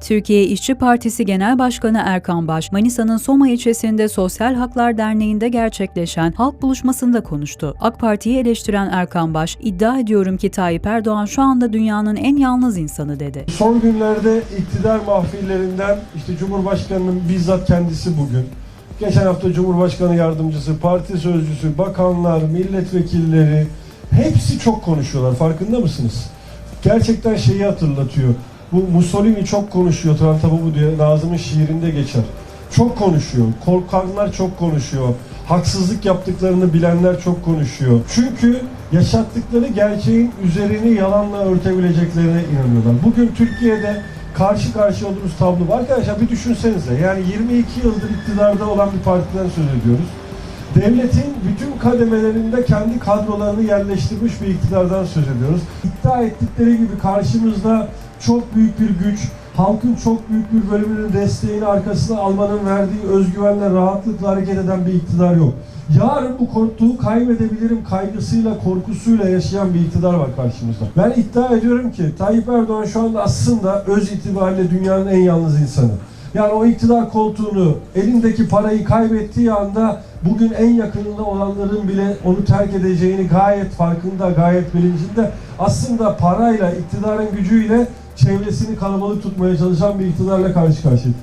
Türkiye İşçi Partisi Genel Başkanı Erkan Baş, Manisa'nın Soma ilçesinde Sosyal Haklar Derneği'nde gerçekleşen halk buluşmasında konuştu. AK Parti'yi eleştiren Erkan Baş, iddia ediyorum ki Tayyip Erdoğan şu anda dünyanın en yalnız insanı dedi. Son günlerde iktidar mahfillerinden işte Cumhurbaşkanı'nın bizzat kendisi bugün, geçen hafta Cumhurbaşkanı yardımcısı, parti sözcüsü, bakanlar, milletvekilleri hepsi çok konuşuyorlar. Farkında mısınız? Gerçekten şeyi hatırlatıyor. Bu Mussolini çok konuşuyor. Trantabubu diye Nazım'ın şiirinde geçer. Çok konuşuyor. Korkanlar çok konuşuyor. Haksızlık yaptıklarını bilenler çok konuşuyor. Çünkü yaşattıkları gerçeğin üzerini yalanla örtebileceklerine inanıyorlar. Bugün Türkiye'de karşı karşıya olduğumuz tablo var. Arkadaşlar bir düşünsenize. Yani 22 yıldır iktidarda olan bir partiden söz ediyoruz. Devletin bütün kademelerinde kendi kadrolarını yerleştirmiş bir iktidardan söz ediyoruz. İddia ettikleri gibi karşımızda çok büyük bir güç, halkın çok büyük bir bölümünün desteğini arkasına almanın verdiği özgüvenle, rahatlıkla hareket eden bir iktidar yok. Yarın bu koltuğu kaybedebilirim kaygısıyla, korkusuyla yaşayan bir iktidar var karşımızda. Ben iddia ediyorum ki Tayyip Erdoğan şu anda aslında öz itibariyle dünyanın en yalnız insanı. Yani o iktidar koltuğunu, elindeki parayı kaybettiği anda bugün en yakınında olanların bile onu terk edeceğini gayet farkında, gayet bilincinde. Aslında parayla, iktidarın gücüyle çevresini kalabalık tutmaya çalışan bir iktidarla karşı karşıyayız.